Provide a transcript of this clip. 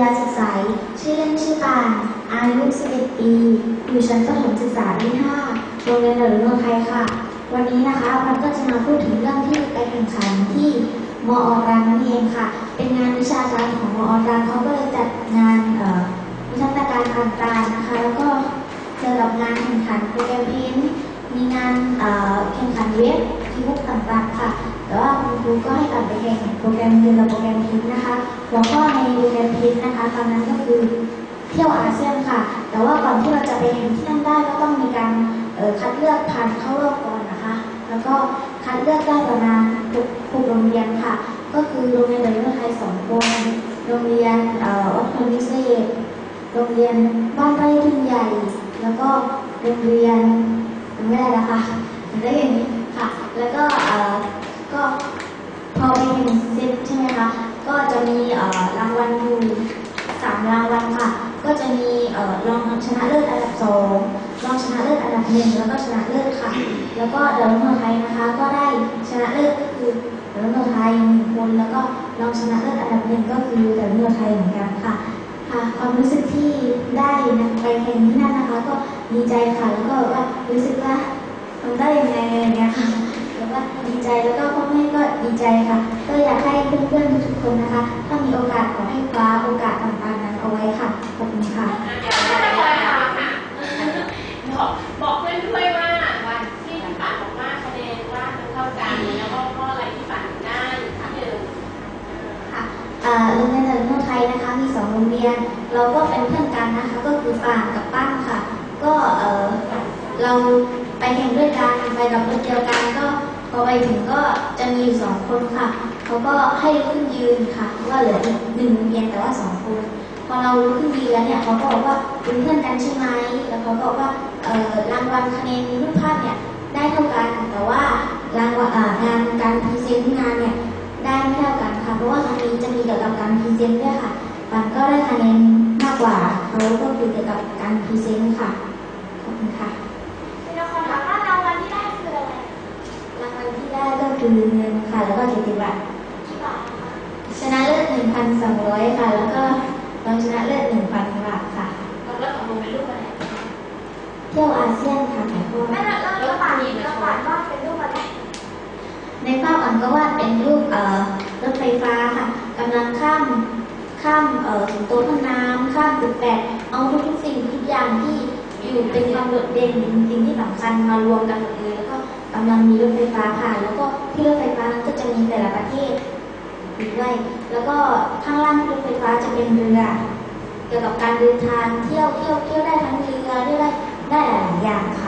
ยาศึกษาชื่อเล่นชื่อปาน อายุ 11 ปี อยู่ชั้นประถมศึกษาปี5โรงเรียนเดลโนไทยค่ะ วันนี้นะคะพันก็จะมาพูดถึงเรื่องที่ไปแข่งขันที่มอรังนั่นเองค่ะ เป็นงานวิชาการของมอรังเขาก็เลยจัดงานเอ่อวิทยาการต่างๆนะคะ แล้วก็เจอกับงานแข่งขันโปรแกรมพิมพ์มีงานเอ่อแข่งขันเว็บที่บุ๊กต่างๆค่ะ แต่ว่าคุณครูก็ให้กลับไปแข่งโปรแกรมเรียนกับโปรแกรมพิมพ์นะคะ หัวข้อในโปรแกรมพิมพ์นะคะตอนนั้นก็คือเที่ยวอาเซียนค่ะ แต่ว่าก่อนที่เราจะไปแข่งที่นั่นได้ก็ต้องมีการคัดเลือกผ่านเข้ารอบก่อนนะคะ แล้วก็คัดเลือกได้ประมาณหกหกโรงเรียนค่ะ ก็คือโรงเรียนเดลเวอร์ไทยสองคนโรงเรียนเอ่อวัดพลวิเศษโรงเรียนบ้านไร่ทุ่งใหญ่ แล้วก็โรงเรียนจำไม่ได้แล้วค่ะได้อย่างนี้ค่ะ แล้วก็เอ่อก็พอไปแข่งเสร็จใช่ไหมคะ ก็จะมีรางวัลอยู่สามรางวัลค่ะ ก็จะมีรองชนะเลิศอันดับสองรองชนะเลิศอันดับหนึ่งแล้วก็ชนะเลิศค่ะ แล้วก็เดลโนไทยนะคะ ก็ได้ชนะเลิศก็คือเดลโนไทยหนึ่งคนแล้วก็รองชนะเลิศอันดับหนึ่งก็คือเดลโนไทยเหมือนกันค่ะค่ะความรู้สึกที่ได้นะไปแข่งที่นั่นนะคะ ก็ดีใจค่ะแล้วก็ว่ารู้สึกว่าทำได้ยังไงอะไรเงี้ยค่ะ ก็ดีใจแล้วก็พ่อแม่ก็ดีใจค่ะ ก็อยากให้เพื่อนๆทุกๆคนนะคะ ถ้ามีโอกาสขอให้คว้าโอกาสต่างๆนั้นเอาไว้ค่ะ ขอบคุณค่ะบอกบอกเพื่อนด้วยว่าวันที่พี่ป่านบอกว่าคะแนนว่ามันเท่ากันแล้วก็ข้ออะไรที่ป่านได้ที่หนึ่งค่ะเอ่อโรงเรียนเดลิโนไทยนะคะ มีสองโรงเรียน เราก็เป็นเพื่อนกันนะคะ ก็คือป่านกับปั้นค่ะ ก็เอ่อเราไปแข่งด้วยกันไปกับรถเดียวกันก็ พอไปถึงก็จะมีอยู่สองคนค่ะ เขาก็ให้ลุกขึ้นยืนค่ะเพราะว่าเหลืออีกหนึ่งเรียนแต่ว่าสองคน พอเราลุกขึ้นยืนแล้วเนี่ยเขาก็บอกว่าเป็นเพื่อนกันใช่ไหม แล้วเขาก็บอกว่าเออรางวัลคะแนนรูปภาพเนี่ยได้เท่ากัน แต่ว่ารางวัลงานการพรีเซนต์งานเนี่ยได้ไม่เท่ากันค่ะ เพราะว่าครั้งนี้จะมีเกี่ยวกับการพรีเซนต์ด้วยค่ะปันก็ได้คะแนนมากกว่าเขาก็คือเกี่ยวกับการพรีเซนต์ค่ะ ขอบคุณค่ะ เราขอถามว่ารางวัลที่ได้คืออะไร รางวัลที่ได้ก็ คือเงินค่ะ แล้วก็เกียรติบัตรกี่บาทนะคะชนะเลิศ1,200ค่ะ แล้วก็รองชนะเลิศ1,000บาทค่ะแล้วของมึงเป็นรูปอะไรเที่ยวอาเซียนค่ะถ่ายทอดไม่เราเราเราป่านเราป่านว่าเป็นรูปอะไรในภาพอันก็วาดเป็นรูปเอ่อรถไฟฟ้าค่ะกำลังข้ามข้ามเอ่อสิงโตพ่นน้ำข้ามตึกแปดเอาทุกๆสิ่งทุกอย่างที่อยู่เป็นความโดดเด่นสิ่งที่สำคัญมารวมกันหมดเลยแล้ว ก็กำลังมีรถไฟฟ้าค่ะ แล้วก็ที่รถไฟฟ้าก็จะมีแต่ละประเทศด้วย แล้วก็ข้างล่างรถไฟฟ้าจะเป็นเรือเกี่ยวกับการเดินทางเที่ยวเที่ยวเที่ยวได้ทั้งเรือได้ได้ได้หลายอย่างค่ะ